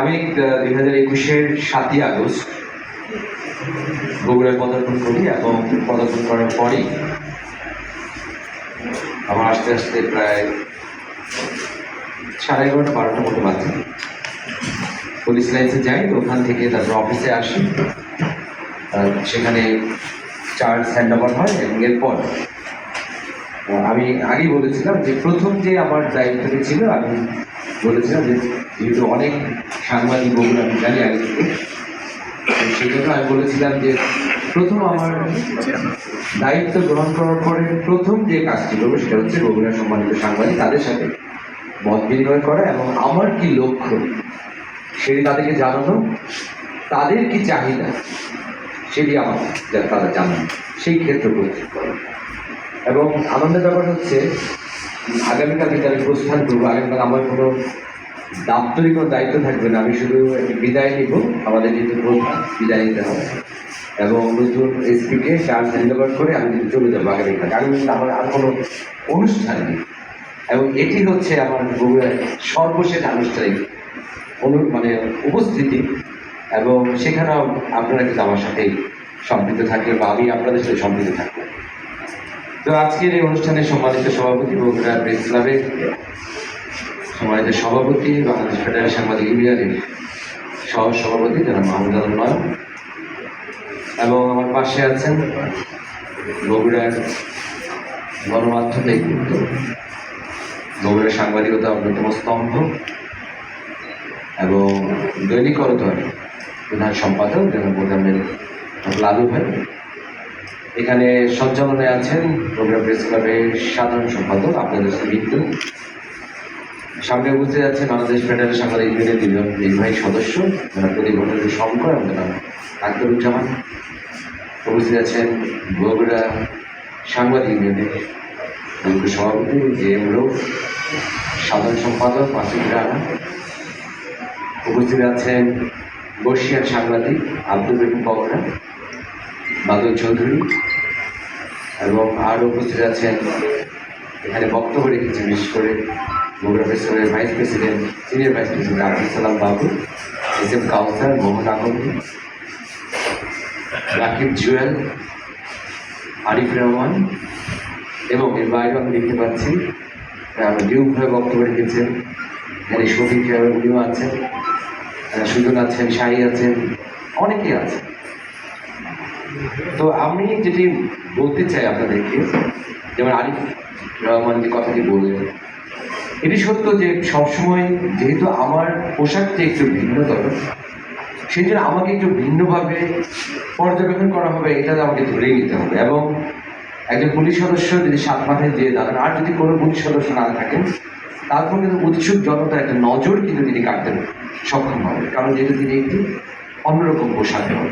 আমি দুই হাজার একুশের সাতই আগস্ট বগুড়ায় পদার্পণ করি এবং পদার্পণ করার পরেই আমার আস্তে আস্তে প্রায় সাড়ে এগারোটা, বারোটা মতো বাজে। পুলিশ লাইন্সে যাই, ওখান থেকে তারপর অফিসে আসি। সেখানে চার্জ হ্যান্ড ওভার হয় এবং এরপর আমি আগেই বলেছিলাম যে প্রথম যে আমার দায়িত্বটি ছিল, আমি বলেছিলাম যে যেহেতু অনেক সাংবাদিক বগুড়া আমি জানি আগে থেকে, তো সেই জন্য আমি বলেছিলাম যে প্রথম আমার দায়িত্ব গ্রহণ করার পরে প্রথম যে কাজটি করব সেটা হচ্ছে বগুড়া সম্মানিত সাংবাদিক, তাদের সাথে মত বিনিময় করা এবং আমার কি লক্ষ্য সেটি তাদেরকে জানানো, তাদের কি চাহিদা সেটি আমার তারা জানান, সেই ক্ষেত্রে প্রস্তুত করা। এবং আনন্দের ব্যাপার হচ্ছে আগামীকাল কিন্তু আমি প্রস্থান করব। আগামীকাল আমার কোনো দাপ্তরিক কোনো দায়িত্ব থাকবে না। আমি শুধু বিদায় নিব। আমাদের যেহেতু প্রধান বিদায় নিতে হবে। এবং নতুন এসপিকে হ্যান্ড ওভার করে আমি কিন্তু চলে যাব আগামীকাল। আগামীকাল আমার আর কোনো অনুষ্ঠান নেই। এবং এটি হচ্ছে আমার বগুড়ার সর্বশেষ আনুষ্ঠানিক অনু মানে উপস্থিতি। এবং সেখানেও আপনারা কিন্তু আমার সাথে সম্পৃক্ত থাকবেন বা আমি আপনাদের সাথে সম্পৃক্ত থাকব। তো আজকের এই অনুষ্ঠানে সম্মানিত সভাপতি বগুড়া প্রেস ক্লাবের সম্মানিত সভাপতি, বাংলাদেশ ফেডারেল সাংবাদিক ইউনিয়নের সহ সভাপতি যারা মাহমুদ আলম নয়ন এবং আমার পাশে আছেন বগুড়ার গণমাধ্যম নেতৃত্ব বগুড়ার সাংবাদিকতা অন্যতম স্তম্ভ, এবং দৈনিক করতোয়ার প্রধান সম্পাদক যেমন প্রধানের লালু ভাই। এখানে সঞ্চালনায় আছেন প্রোগ্রাম প্রেস ক্লাবের সাধারণ সম্পাদক আপনাদের শ্রীবিন্দু সামনে উপস্থিত আছেন বাংলাদেশ ফেডারেল সাংবাদিক ইউনিয়নের দুজন নির্বাহী সদস্য, যারা প্রতিবন্ধী শঙ্কর এবং যারা আক্তারুজ্জামান উপস্থিত আছেন বগুড়া সাংবাদিক ইউনিয়নের সভাপতি জে এম লোক সাধারণ সম্পাদক মাসুদ রানা। উপস্থিত আছেন বর্ষিয়ার সাংবাদিক আব্দুল রহিম বগরা বাদল চৌধুরী এবং আরও উপস্থিত আছেন। এখানে বক্তব্য রেখেছেন বিশেষ করে বগুড়া প্রেসিডেন্টের vice president, senior vice president Abdul Salam Babu, S M Kawsar, Mohan Akondi, Rakib Jewel, Arif Rahman এবং এর বাইরেও আমি দেখতে পাচ্ছি ডিউক ভাই বক্তব্য রেখেছেন। এখানে শফিক উনিও আছেন। সুজন আছেন, শাহী আছেন, অনেকেই আছেন। তো আমি যেটি বলতে চাই আপনাদেরকে, যেমন আরিফ রহমান যে কথাটি বললেন, এটি সত্য যে সবসময় যেহেতু আমার পোশাকটি একটু ভিন্নতর সেই জন্য আমাকে একটু ভিন্নভাবে পর্যবেক্ষণ করা হবে, এটা আমাকে ধরেই নিতে হবে। এবং একজন পুলিশ সদস্য যদি সাত মাথায় দিয়ে দাঁড়ান, আর যদি কোনো পুলিশ সদস্য না থাকেন, তারপর কিন্তু উৎসুক জনতার একটা নজর কিন্তু তিনি কাটতে সক্ষম হবে কারণ যেহেতু তিনি একটি অন্যরকম পোশাক। হবে